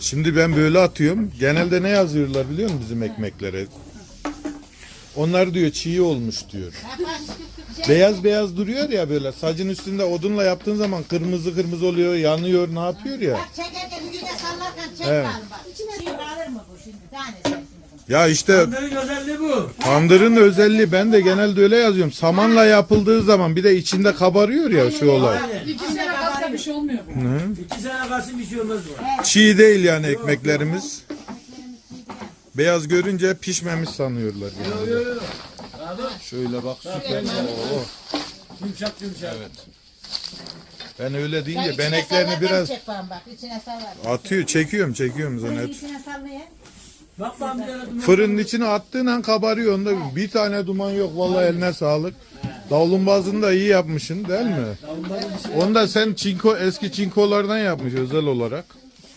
Şimdi ben böyle atıyorum. Genelde ne yazıyorlar biliyor musun bizim ekmeklere? Onlar diyor çiğ olmuş diyor. Beyaz beyaz duruyor ya böyle. Sacın üstünde odunla yaptığın zaman kırmızı kırmızı oluyor, yanıyor, ne yapıyor ya? Bak çekerken yüzüne sallarken çek Evet. bakalım bak. Şimdi alır mı bu şimdi? Tanesi şimdi. Ya işte Bunların özelliği bu. tandırın özelliği ben de genelde öyle yazıyorum. Samanla yapıldığı zaman bir de içinde kabarıyor ya şu olay. Aynen. İki sene kalsa bir şey olmuyor bu. Hı? İki sene kalsın bir şey olmaz bu. Çiğ değil yani ekmeklerimiz. Beyaz görünce pişmemiş sanıyorlar yani. Yo yo yo. Şöyle bak süper. Oo. yumuşak yumuşak. Evet. Ben öyle deyince içine beneklerini sallarken biraz çek bakalım bak. İçine sallar. atıyor, çekiyorum, çekiyorum duman. Fırının içine attığın an kabarıyor onda bir tane duman yok vallahi eline sağlık. Davlumbazını da iyi yapmışsın değil mi? İçi. Onu da sen çinko eski çinkolardan yapmış özel olarak.